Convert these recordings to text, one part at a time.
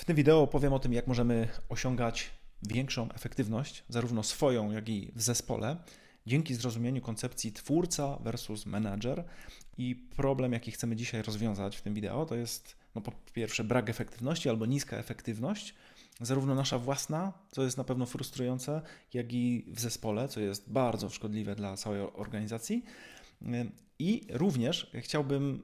W tym wideo opowiem o tym, jak możemy osiągać większą efektywność, zarówno swoją, jak i w zespole, dzięki zrozumieniu koncepcji twórca versus manager. I problem, jaki chcemy dzisiaj rozwiązać w tym wideo, to jest no, po pierwsze brak efektywności albo niska efektywność, zarówno nasza własna, co jest na pewno frustrujące, jak i w zespole, co jest bardzo szkodliwe dla całej organizacji. I również chciałbym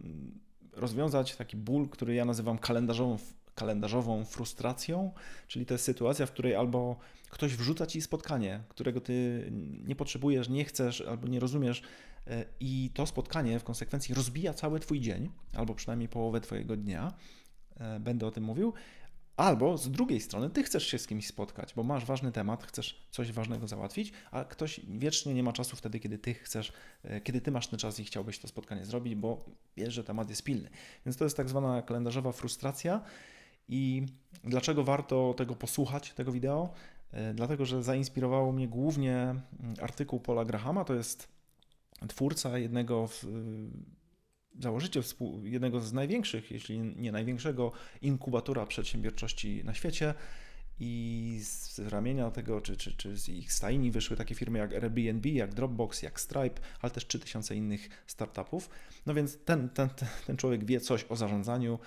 rozwiązać taki ból, który ja nazywam kalendarzową kalendarzową frustracją, czyli to jest sytuacja, w której albo ktoś wrzuca ci spotkanie, którego ty nie potrzebujesz, nie chcesz albo nie rozumiesz, e, i to spotkanie w konsekwencji rozbija cały twój dzień, albo przynajmniej połowę twojego dnia. E, będę o tym mówił. Albo z drugiej strony, ty chcesz się z kimś spotkać, bo masz ważny temat, chcesz coś ważnego załatwić, a ktoś wiecznie nie ma czasu wtedy, kiedy ty chcesz, e, kiedy ty masz ten czas i chciałbyś to spotkanie zrobić, bo wiesz, że temat jest pilny. Więc to jest tak zwana kalendarzowa frustracja. I dlaczego warto tego posłuchać, tego wideo? E, dlatego, że zainspirowało mnie głównie mm, artykuł Paula Grahama, to jest twórca jednego, założyciel jednego z największych, jeśli nie największego inkubatora przedsiębiorczości na świecie i z ramienia tego, czy, czy, czy z ich stajni wyszły takie firmy jak Airbnb, jak Dropbox, jak Stripe, ale też 3000 innych startupów. No więc ten, ten, ten człowiek wie coś o zarządzaniu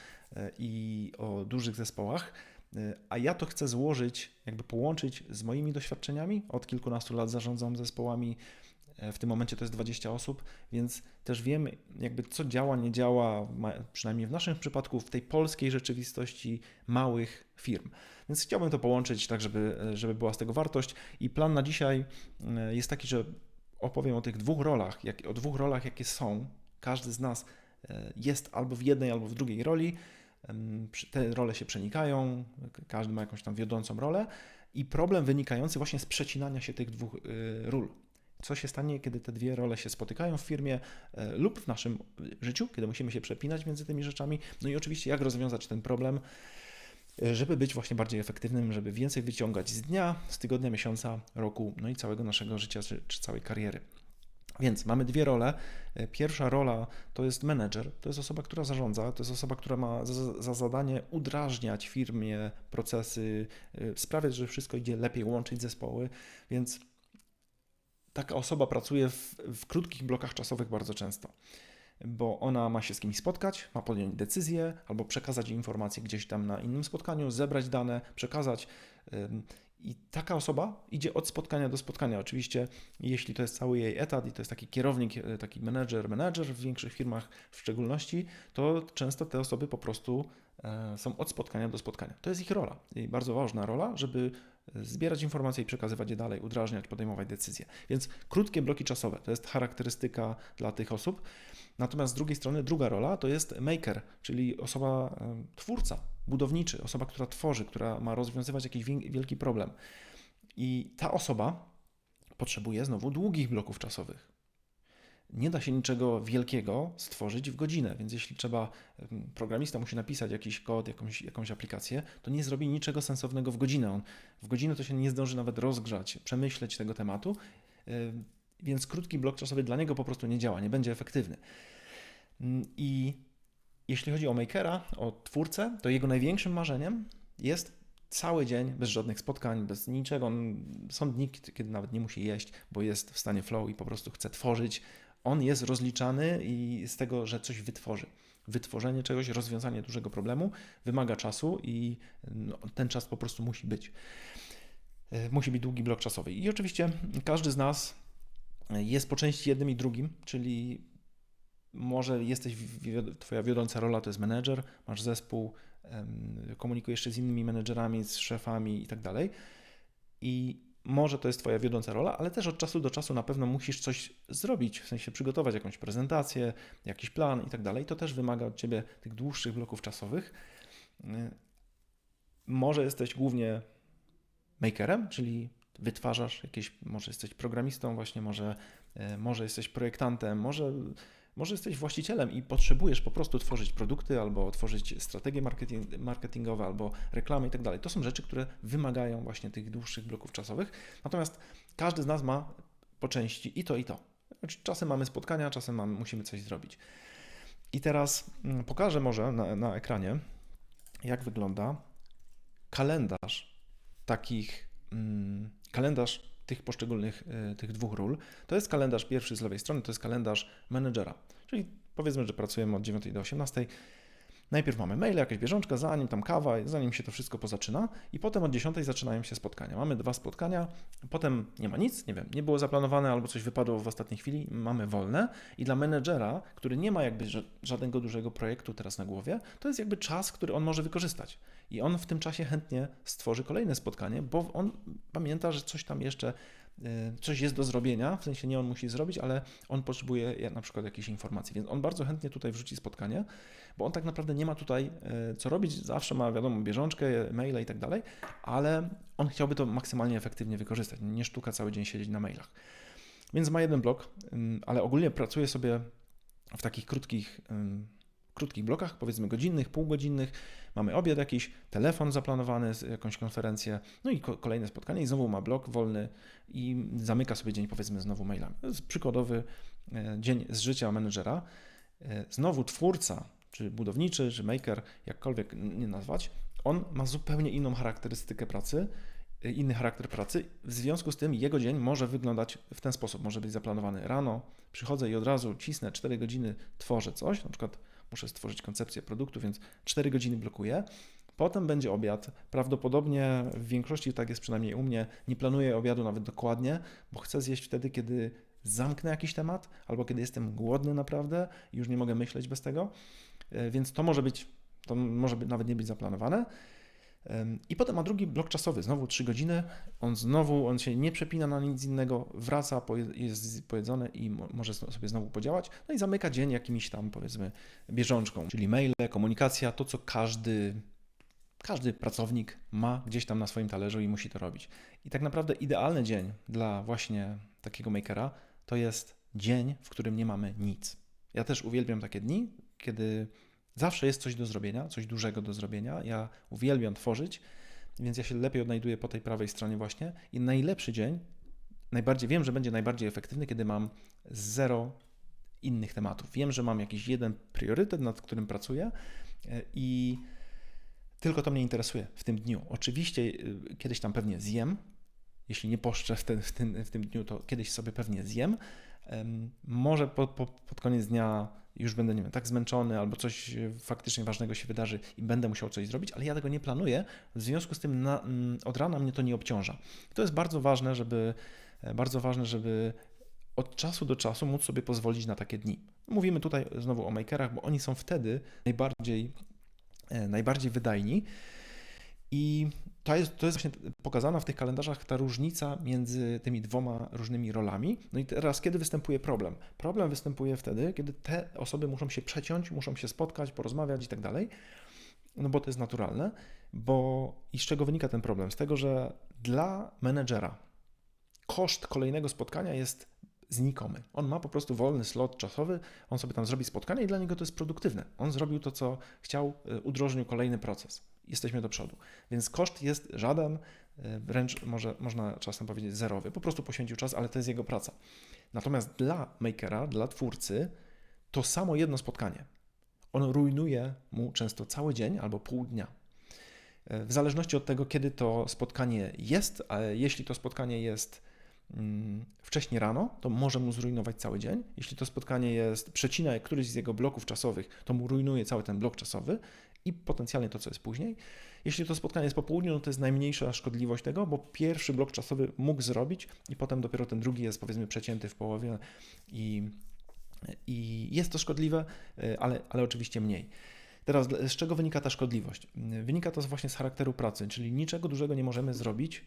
i o dużych zespołach, e, a ja to chcę złożyć, jakby połączyć z moimi doświadczeniami. Od kilkunastu lat zarządzam zespołami E, w tym momencie to jest 20 osób, więc też wiemy, jakby co działa, nie działa, przynajmniej w naszym przypadku, w tej polskiej rzeczywistości małych firm. Więc chciałbym to połączyć tak, żeby, żeby była z tego wartość. I plan na dzisiaj e, jest taki, że opowiem o tych dwóch rolach, jak, o dwóch rolach, jakie są. Każdy z nas e, jest albo w jednej, albo w drugiej roli. Te role się przenikają, każdy ma jakąś tam wiodącą rolę. I problem wynikający właśnie z przecinania się tych dwóch ról. Co się stanie, kiedy te dwie role się spotykają w firmie e, lub w naszym życiu, kiedy musimy się przepinać między tymi rzeczami? No i oczywiście, jak rozwiązać ten problem, e, żeby być właśnie bardziej efektywnym, żeby więcej wyciągać z dnia, z tygodnia, miesiąca, roku, no i całego naszego życia czy, czy całej kariery. Więc mamy dwie role. E, pierwsza rola to jest menedżer, to jest osoba, która zarządza, to jest osoba, która ma za, za, zadanie udrażniać firmie procesy, sprawiać, że wszystko idzie lepiej, łączyć zespoły, więc taka osoba pracuje w, w krótkich blokach czasowych bardzo często bo ona ma się z kimś spotkać, ma podjąć decyzję albo przekazać informacje gdzieś tam na innym spotkaniu, zebrać dane, przekazać. I taka osoba idzie od spotkania do spotkania. Oczywiście, jeśli to jest cały jej etat i to jest taki kierownik, e, taki menedżer, menedżer w większych firmach w szczególności, to często te osoby po prostu e, są od spotkania do spotkania. To jest ich rola i bardzo ważna rola, żeby zbierać informacje i przekazywać je dalej, udrażniać, podejmować decyzje. Więc krótkie bloki czasowe to jest charakterystyka dla tych osób. Natomiast z drugiej strony druga rola to jest maker, czyli osoba e, twórca, budowniczy, osoba, która tworzy, która ma rozwiązywać jakiś wielki problem. I ta osoba potrzebuje znowu długich bloków czasowych nie da się niczego wielkiego stworzyć w godzinę, więc jeśli trzeba, programista musi napisać jakiś kod, jakąś, jakąś aplikację, to nie zrobi niczego sensownego w godzinę. On w godzinę to się nie zdąży nawet rozgrzać, przemyśleć tego tematu, więc krótki blok czasowy dla niego po prostu nie działa, nie będzie efektywny. I jeśli chodzi o makera, o twórcę, to jego największym marzeniem jest cały dzień bez żadnych spotkań, bez niczego. Są dni, kiedy nawet nie musi jeść, bo jest w stanie flow i po prostu chce tworzyć, on jest rozliczany i z tego, że coś wytworzy. Wytworzenie czegoś, rozwiązanie dużego problemu wymaga czasu i no, ten czas po prostu musi być. E, musi być długi blok czasowy. I oczywiście każdy z nas jest po części jednym i drugim, czyli może jesteś, twoja wiodąca rola to jest menedżer, masz zespół, komunikujesz się z innymi menedżerami, z szefami i tak dalej. I może to jest Twoja wiodąca rola, ale też od czasu do czasu na pewno musisz coś zrobić, w sensie przygotować jakąś prezentację, jakiś plan i tak dalej. To też wymaga od Ciebie tych dłuższych bloków czasowych. Y, może jesteś głównie makerem, czyli wytwarzasz jakieś, może jesteś programistą właśnie, może, y, może jesteś projektantem, może może jesteś właścicielem i potrzebujesz po prostu tworzyć produkty albo tworzyć strategie marketing, marketingowe albo reklamy i tak dalej. To są rzeczy, które wymagają właśnie tych dłuższych bloków czasowych. Natomiast każdy z nas ma po części i to, i to. Znaczy, czasem mamy spotkania, czasem mamy, musimy coś zrobić. I teraz mm, pokażę może na, na ekranie, jak wygląda kalendarz takich, mm, kalendarz tych poszczególnych, y, tych dwóch ról. To jest kalendarz pierwszy z lewej strony, to jest kalendarz menedżera. Czyli powiedzmy, że pracujemy od 9 do 18 Najpierw mamy maile, jakaś bieżączka, zanim tam kawa, zanim się to wszystko pozaczyna i potem od 10 zaczynają się spotkania. Mamy dwa spotkania, potem nie ma nic, nie wiem, nie było zaplanowane albo coś wypadło w ostatniej chwili, mamy wolne i dla menedżera, który nie ma jakby żadnego dużego projektu teraz na głowie, to jest jakby czas, który on może wykorzystać. I on w tym czasie chętnie stworzy kolejne spotkanie, bo on pamięta, że coś tam jeszcze coś jest do zrobienia, w sensie nie on musi zrobić, ale on potrzebuje na przykład jakiejś informacji, więc on bardzo chętnie tutaj wrzuci spotkanie, bo on tak naprawdę nie ma tutaj y, co robić, zawsze ma wiadomo bieżączkę, maile i tak dalej, ale on chciałby to maksymalnie efektywnie wykorzystać, nie sztuka cały dzień siedzieć na mailach. Więc ma jeden blok, ale ogólnie pracuje sobie w takich krótkich krótkich blokach, powiedzmy godzinnych, półgodzinnych. Mamy obiad jakiś, telefon zaplanowany, jakąś konferencję, no i kolejne spotkanie i znowu ma blok wolny i zamyka sobie dzień powiedzmy znowu mailami. To jest przykładowy e, dzień z życia menedżera. E, znowu twórca, czy budowniczy, czy maker, jakkolwiek nie nazwać, on ma zupełnie inną charakterystykę pracy, e, inny charakter pracy. W związku z tym jego dzień może wyglądać w ten sposób. Może być zaplanowany rano, przychodzę i od razu cisnę 4 godziny, tworzę coś, na przykład muszę stworzyć koncepcję produktu, więc 4 godziny blokuję. Potem będzie obiad. Prawdopodobnie w większości tak jest przynajmniej u mnie. Nie planuję obiadu nawet dokładnie, bo chcę zjeść wtedy, kiedy zamknę jakiś temat albo kiedy jestem głodny naprawdę i już nie mogę myśleć bez tego. E, więc to może być, to może nawet nie być zaplanowane. I potem ma drugi blok czasowy, znowu 3 godziny. On znowu, on się nie przepina na nic innego, wraca, jest pojedzony i może sobie znowu podziałać. No i zamyka dzień jakimiś tam, powiedzmy, bieżączką, czyli maile, komunikacja, to co każdy, każdy pracownik ma gdzieś tam na swoim talerzu i musi to robić. I tak naprawdę idealny dzień dla właśnie takiego makera to jest dzień, w którym nie mamy nic. Ja też uwielbiam takie dni, kiedy Zawsze jest coś do zrobienia, coś dużego do zrobienia. Ja uwielbiam tworzyć, więc ja się lepiej odnajduję po tej prawej stronie właśnie. I najlepszy dzień, najbardziej wiem, że będzie najbardziej efektywny, kiedy mam zero innych tematów. Wiem, że mam jakiś jeden priorytet, nad którym pracuję e, i tylko to mnie interesuje w tym dniu. Oczywiście e, kiedyś tam pewnie zjem, jeśli nie poszczę w, ten, w, w tym dniu, to kiedyś sobie pewnie zjem. Może po, po, pod koniec dnia już będę, nie wiem, tak zmęczony albo coś faktycznie ważnego się wydarzy i będę musiał coś zrobić, ale ja tego nie planuję, w związku z tym na, mm, od rana mnie to nie obciąża. I to jest bardzo ważne, żeby, e, bardzo ważne, żeby od czasu do czasu móc sobie pozwolić na takie dni. Mówimy tutaj znowu o makerach, bo oni są wtedy najbardziej, e, najbardziej wydajni. I to jest, to jest właśnie pokazana w tych kalendarzach ta różnica między tymi dwoma różnymi rolami. No i teraz, kiedy występuje problem? Problem występuje wtedy, kiedy te osoby muszą się przeciąć, muszą się spotkać, porozmawiać i tak dalej, no bo to jest naturalne. Bo i z czego wynika ten problem? Z tego, że dla menedżera koszt kolejnego spotkania jest znikomy. On ma po prostu wolny slot czasowy, on sobie tam zrobi spotkanie i dla niego to jest produktywne. On zrobił to, co chciał, y, udrożnił kolejny proces jesteśmy do przodu. Więc koszt jest żaden, e, wręcz może, można czasem powiedzieć zerowy. Po prostu poświęcił czas, ale to jest jego praca. Natomiast dla makera, dla twórcy, to samo jedno spotkanie. On rujnuje mu często cały dzień albo pół dnia. E, w zależności od tego, kiedy to spotkanie jest, a jeśli to spotkanie jest mm, wcześniej rano, to może mu zrujnować cały dzień. Jeśli to spotkanie jest, przecina któryś z jego bloków czasowych, to mu rujnuje cały ten blok czasowy i potencjalnie to, co jest później. Jeśli to spotkanie jest po południu, no to jest najmniejsza szkodliwość tego, bo pierwszy blok czasowy mógł zrobić i potem dopiero ten drugi jest powiedzmy przecięty w połowie i, i jest to szkodliwe, e, ale, ale oczywiście mniej. Teraz z czego wynika ta szkodliwość? Wynika to właśnie z charakteru pracy, czyli niczego dużego nie możemy zrobić,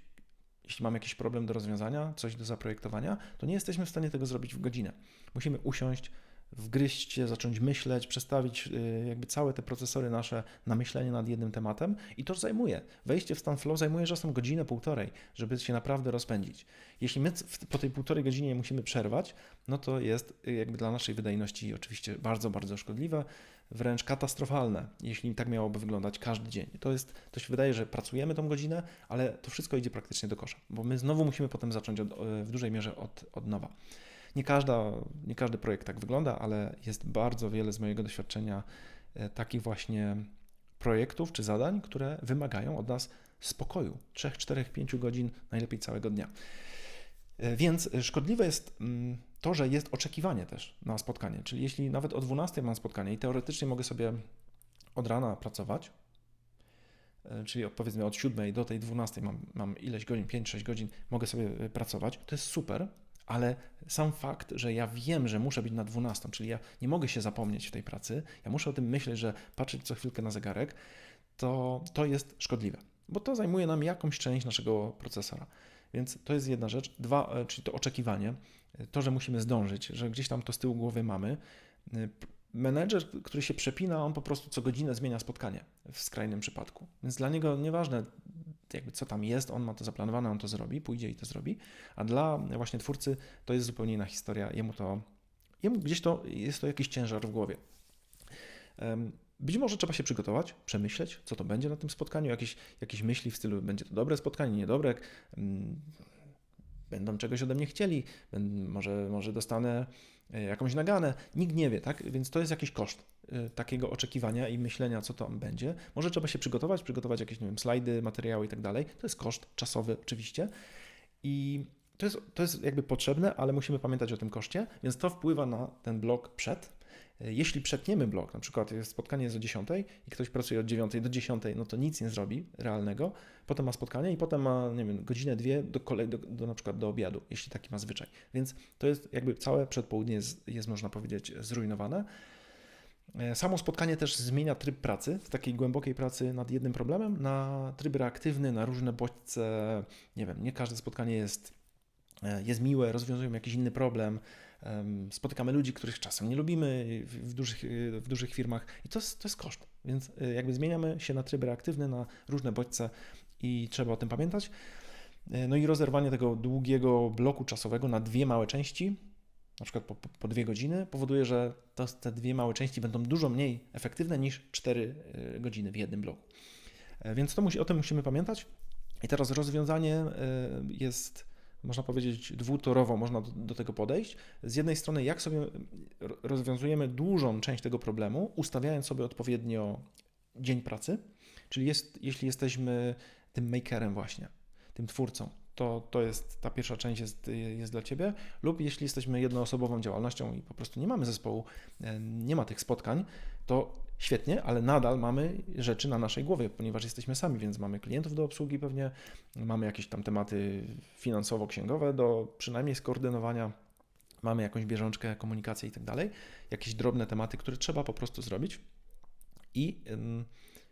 jeśli mamy jakiś problem do rozwiązania, coś do zaprojektowania, to nie jesteśmy w stanie tego zrobić w godzinę. Musimy usiąść, wgryźć się, zacząć myśleć, przestawić y, jakby całe te procesory nasze na myślenie nad jednym tematem i to zajmuje. Wejście w stan flow zajmuje czasem godzinę, półtorej, żeby się naprawdę rozpędzić. Jeśli my po tej półtorej godzinie musimy przerwać, no to jest y, jakby dla naszej wydajności oczywiście bardzo, bardzo szkodliwe, wręcz katastrofalne, jeśli tak miałoby wyglądać każdy dzień. To jest, to się wydaje, że pracujemy tą godzinę, ale to wszystko idzie praktycznie do kosza, bo my znowu musimy potem zacząć od, w dużej mierze od, od nowa. Nie, każda, nie każdy projekt tak wygląda, ale jest bardzo wiele z mojego doświadczenia e, takich właśnie projektów czy zadań, które wymagają od nas spokoju 3, 4, 5 godzin, najlepiej całego dnia. E, więc szkodliwe jest mm, to, że jest oczekiwanie też na spotkanie. Czyli jeśli nawet o 12 mam spotkanie i teoretycznie mogę sobie od rana pracować, e, czyli powiedzmy od 7 do tej 12 mam, mam ileś godzin, 5-6 godzin, mogę sobie pracować, to jest super, ale sam fakt, że ja wiem, że muszę być na 12, czyli ja nie mogę się zapomnieć w tej pracy, ja muszę o tym myśleć, że patrzeć co chwilkę na zegarek, to, to jest szkodliwe, bo to zajmuje nam jakąś część naszego procesora. Więc to jest jedna rzecz. Dwa, e, czyli to oczekiwanie, to, że musimy zdążyć, że gdzieś tam to z tyłu głowy mamy. Menedżer, który się przepina, on po prostu co godzinę zmienia spotkanie w skrajnym przypadku. Więc dla niego nieważne, jakby co tam jest, on ma to zaplanowane, on to zrobi, pójdzie i to zrobi. A dla właśnie twórcy to jest zupełnie inna historia. Jemu to, jemu gdzieś to jest to jakiś ciężar w głowie. Być może trzeba się przygotować, przemyśleć, co to będzie na tym spotkaniu, jakieś, jakieś myśli w stylu, będzie to dobre spotkanie, niedobre, będą czegoś ode mnie chcieli, może, może dostanę e, jakąś naganę. Nikt nie wie, tak? Więc to jest jakiś koszt e, takiego oczekiwania i myślenia, co to będzie. Może trzeba się przygotować, przygotować jakieś, nie wiem, slajdy, materiały i tak dalej. To jest koszt czasowy oczywiście i to jest, to jest jakby potrzebne, ale musimy pamiętać o tym koszcie, więc to wpływa na ten blok przed, jeśli przetniemy blok, na przykład spotkanie jest o 10 i ktoś pracuje od 9 do 10, no to nic nie zrobi realnego, potem ma spotkanie i potem ma, nie wiem, godzinę, dwie do, kolej, do, do na przykład do obiadu, jeśli taki ma zwyczaj. Więc to jest jakby całe przedpołudnie jest, jest można powiedzieć, zrujnowane. E, samo spotkanie też zmienia tryb pracy, z takiej głębokiej pracy nad jednym problemem, na tryb reaktywny, na różne bodźce. Nie wiem, nie każde spotkanie jest, e, jest miłe, rozwiązują jakiś inny problem. Spotykamy ludzi, których czasem nie lubimy w dużych, w dużych firmach i to jest, to jest koszt. Więc e, jakby zmieniamy się na tryb reaktywny, na różne bodźce i trzeba o tym pamiętać. E, no i rozerwanie tego długiego bloku czasowego na dwie małe części, na przykład po, po dwie godziny, powoduje, że to, te dwie małe części będą dużo mniej efektywne niż cztery e, godziny w jednym bloku. Więc to o tym musimy pamiętać. I teraz rozwiązanie jest można powiedzieć, dwutorowo można do, do, tego podejść. Z jednej strony, jak sobie rozwiązujemy dużą część tego problemu, ustawiając sobie odpowiednio dzień pracy, czyli jest, jeśli jesteśmy tym makerem właśnie, tym twórcą, to, to jest ta pierwsza część jest, jest dla Ciebie, lub jeśli jesteśmy jednoosobową działalnością i po prostu nie mamy zespołu, e, nie ma tych spotkań, to świetnie, ale nadal mamy rzeczy na naszej głowie, ponieważ jesteśmy sami, więc mamy klientów do obsługi pewnie, mamy jakieś tam tematy finansowo-księgowe do przynajmniej skoordynowania, mamy jakąś bieżączkę, komunikację i tak dalej, jakieś drobne tematy, które trzeba po prostu zrobić. I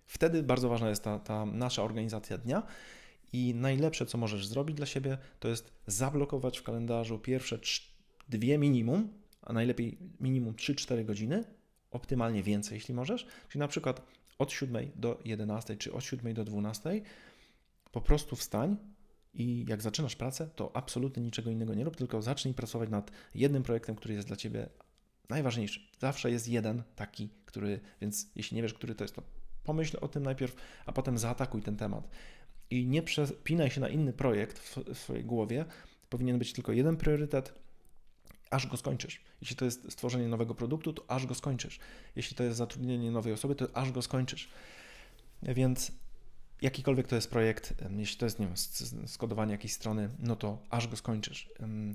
wtedy bardzo ważna jest ta, ta nasza organizacja dnia i najlepsze, co możesz zrobić dla siebie, to jest zablokować w kalendarzu pierwsze dwie minimum, a najlepiej minimum 3-4 godziny optymalnie więcej, jeśli możesz. Czyli na przykład od 7 do 11 czy od 7 do 12 po prostu wstań i jak zaczynasz pracę, to absolutnie niczego innego nie rób, tylko zacznij pracować nad jednym projektem, który jest dla Ciebie najważniejszy. Zawsze jest jeden taki, który, więc jeśli nie wiesz, który to jest, to pomyśl o tym najpierw, a potem zaatakuj ten temat. I nie przepinaj się na inny projekt w, w swojej głowie. Powinien być tylko jeden priorytet, aż go skończysz. Jeśli to jest stworzenie nowego produktu, to aż go skończysz. Jeśli to jest zatrudnienie nowej osoby, to aż go skończysz. Więc jakikolwiek to jest projekt, jeśli to jest nie wiem, skodowanie jakiejś strony, no to aż go skończysz.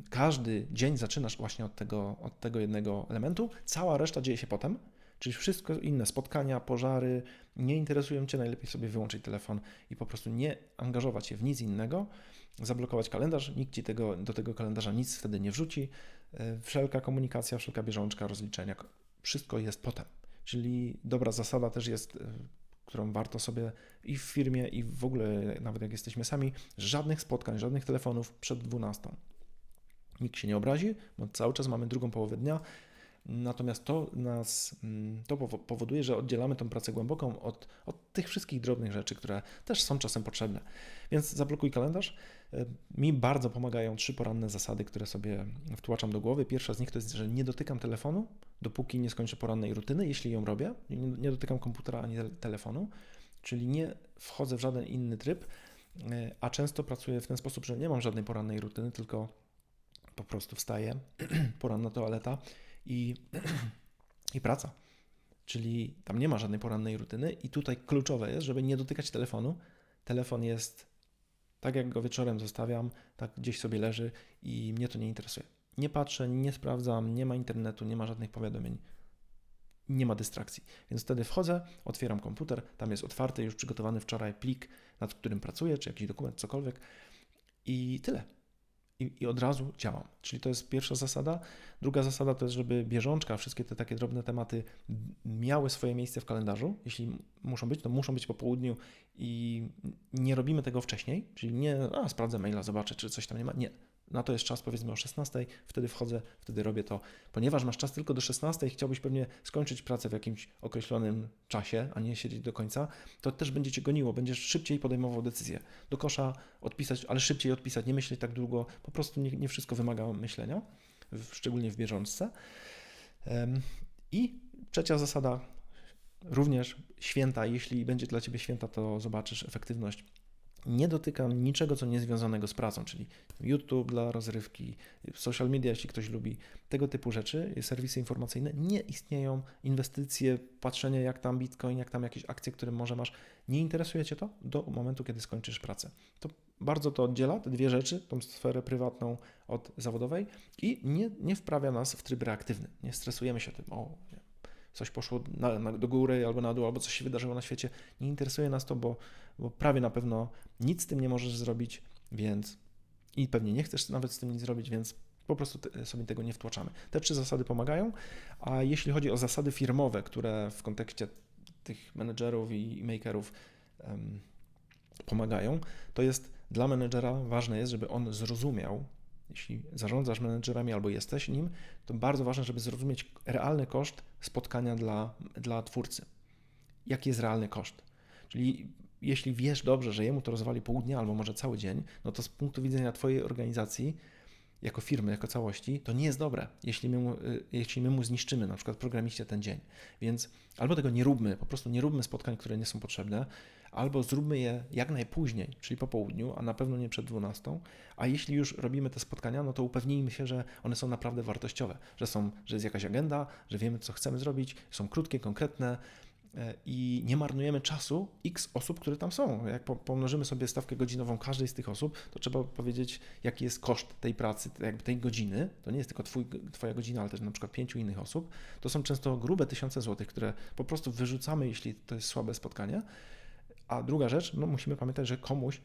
Każdy dzień zaczynasz właśnie od tego, od tego jednego elementu, cała reszta dzieje się potem, czyli wszystko inne, spotkania, pożary, nie interesują Cię, najlepiej sobie wyłączyć telefon i po prostu nie angażować się w nic innego, zablokować kalendarz, nikt Ci tego, do tego kalendarza nic wtedy nie wrzuci, E, wszelka komunikacja, wszelka bieżączka, rozliczenia, wszystko jest potem. Czyli dobra zasada też jest, e, którą warto sobie i w firmie, i w ogóle, nawet jak jesteśmy sami, żadnych spotkań, żadnych telefonów przed 12. Nikt się nie obrazi, bo cały czas mamy drugą połowę dnia, Natomiast to nas mm, to powoduje, że oddzielamy tą pracę głęboką od, od tych wszystkich drobnych rzeczy, które też są czasem potrzebne. Więc zablokuj kalendarz. E, mi bardzo pomagają trzy poranne zasady, które sobie wtłaczam do głowy. Pierwsza z nich to jest, że nie dotykam telefonu, dopóki nie skończę porannej rutyny, jeśli ją robię. Nie, dotykam komputera ani telefonu, czyli nie wchodzę w żaden inny tryb, e, a często pracuję w ten sposób, że nie mam żadnej porannej rutyny, tylko po prostu wstaję, poranna toaleta i, i praca. czyli tam nie ma żadnej porannej rutyny i tutaj kluczowe jest, żeby nie dotykać telefonu. Telefon jest tak jak go wieczorem zostawiam, tak gdzieś sobie leży i mnie to nie interesuje. Nie patrzę, nie sprawdzam, nie ma internetu, nie ma żadnych powiadomień, nie ma dystrakcji. Więc wtedy wchodzę, otwieram komputer, tam jest otwarty, już przygotowany wczoraj plik, nad którym pracuję, czy jakiś dokument, cokolwiek i tyle i, i, od razu działam. Czyli to jest pierwsza zasada. Druga zasada to jest, żeby bieżączka, wszystkie te takie drobne tematy miały swoje miejsce w kalendarzu. Jeśli muszą być, to muszą być po południu i nie robimy tego wcześniej, czyli nie, a sprawdzę maila, zobaczę, czy coś tam nie ma. Nie na to jest czas powiedzmy o 16, wtedy wchodzę, wtedy robię to. Ponieważ masz czas tylko do 16 i chciałbyś pewnie skończyć pracę w jakimś określonym czasie, a nie siedzieć do końca, to też będzie cię goniło, będziesz szybciej podejmował decyzję. Do kosza odpisać, ale szybciej odpisać, nie myśleć tak długo, po prostu nie, nie wszystko wymaga myślenia, szczególnie w bieżączce. I trzecia zasada, również święta, jeśli będzie dla Ciebie święta, to zobaczysz efektywność nie dotykam niczego, co nie związanego z pracą, czyli YouTube dla rozrywki, social media, jeśli ktoś lubi, tego typu rzeczy, serwisy informacyjne, nie istnieją, inwestycje, patrzenie jak tam Bitcoin, jak tam jakieś akcje, które może masz, nie interesuje Cię to do momentu, kiedy skończysz pracę. To bardzo to oddziela, te dwie rzeczy, tą sferę prywatną od zawodowej i nie, nie wprawia nas w tryb reaktywny. Nie stresujemy się tym, o, coś poszło na, na, do góry albo na dół, albo coś się wydarzyło na świecie. Nie interesuje nas to, bo, bo prawie na pewno nic z tym nie możesz zrobić, więc i pewnie nie chcesz nawet z tym nic zrobić, więc po prostu te, sobie tego nie wtłaczamy. Te trzy zasady pomagają, a jeśli chodzi o zasady firmowe, które w kontekście tych menedżerów i makerów um, pomagają, to jest dla menedżera ważne jest, żeby on zrozumiał, jeśli zarządzasz menedżerami albo jesteś nim, to bardzo ważne, żeby zrozumieć realny koszt spotkania dla, dla twórcy. Jaki jest realny koszt? Czyli jeśli wiesz dobrze, że jemu to rozwali pół dnia albo może cały dzień, no to z punktu widzenia Twojej organizacji, jako firmy, jako całości, to nie jest dobre, jeśli my, mu, y, jeśli my mu zniszczymy na przykład programiście ten dzień. Więc albo tego nie róbmy, po prostu nie róbmy spotkań, które nie są potrzebne, albo zróbmy je jak najpóźniej, czyli po południu, a na pewno nie przed 12. A jeśli już robimy te spotkania, no to upewnijmy się, że one są naprawdę wartościowe, że, są, że jest jakaś agenda, że wiemy, co chcemy zrobić, są krótkie, konkretne, e, i nie marnujemy czasu x osób, które tam są. Jak pomnożymy sobie stawkę godzinową każdej z tych osób, to trzeba powiedzieć, jaki jest koszt tej pracy, jakby tej godziny. To nie jest tylko twój, Twoja godzina, ale też na przykład pięciu innych osób. To są często grube tysiące złotych, które po prostu wyrzucamy, jeśli to jest słabe spotkanie. A druga rzecz, no musimy pamiętać, że komuś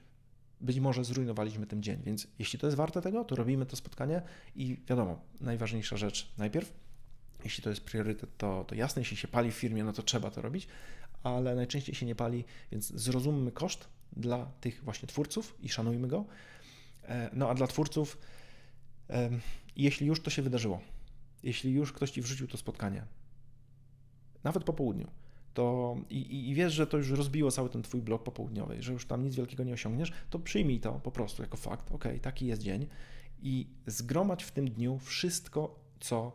być może zrujnowaliśmy ten dzień, więc jeśli to jest warte tego, to robimy to spotkanie i wiadomo, najważniejsza rzecz najpierw, jeśli to jest priorytet, to, to jasne, jeśli się pali w firmie, no to trzeba to robić, ale najczęściej się nie pali, więc zrozummy koszt dla tych właśnie twórców i szanujmy go. E, no a dla twórców, jeśli już to się wydarzyło, jeśli już ktoś ci wrzucił to spotkanie, nawet po południu, to i, i, wiesz, że to już rozbiło cały ten twój blok popołudniowy, że już tam nic wielkiego nie osiągniesz, to przyjmij to po prostu jako fakt, ok, taki jest dzień. I zgromadź w tym dniu wszystko, co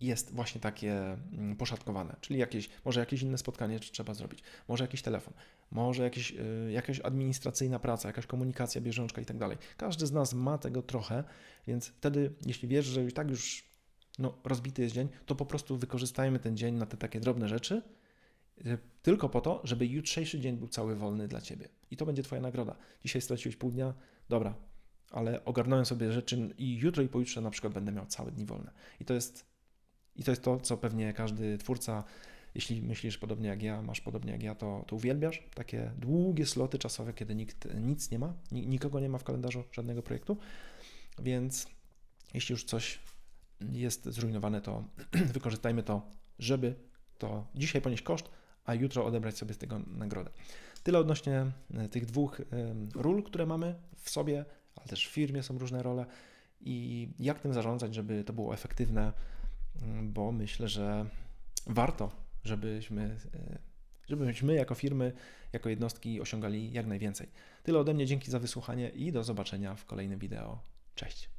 jest właśnie takie mm, poszatkowane, czyli jakieś, może jakieś inne spotkanie trzeba zrobić, może jakiś telefon, może jakieś, y, jakaś administracyjna praca, jakaś komunikacja bieżączka i tak dalej. Każdy z nas ma tego trochę, więc wtedy, jeśli wiesz, że i tak już no, rozbity jest dzień, to po prostu wykorzystajmy ten dzień na te takie drobne rzeczy, tylko po to, żeby jutrzejszy dzień był cały wolny dla ciebie. I to będzie twoja nagroda. Dzisiaj straciłeś pół dnia, dobra, ale ogarnąłem sobie rzeczy i jutro i pojutrze na przykład będę miał całe dni wolne. I to jest, i to, jest to, co pewnie każdy twórca, jeśli myślisz podobnie jak ja, masz podobnie jak ja, to, to uwielbiasz. Takie długie sloty czasowe, kiedy nikt nic nie ma, nikogo nie ma w kalendarzu żadnego projektu. Więc jeśli już coś jest zrujnowane, to wykorzystajmy to, żeby to dzisiaj ponieść koszt, a jutro odebrać sobie z tego nagrodę. Tyle odnośnie e, tych dwóch ról, które mamy w sobie, ale też w firmie są różne role i jak tym zarządzać, żeby to było efektywne, mm, bo myślę, że warto, żebyśmy, e, żebyśmy jako firmy, jako jednostki osiągali jak najwięcej. Tyle ode mnie, dzięki za wysłuchanie i do zobaczenia w kolejnym wideo. Cześć.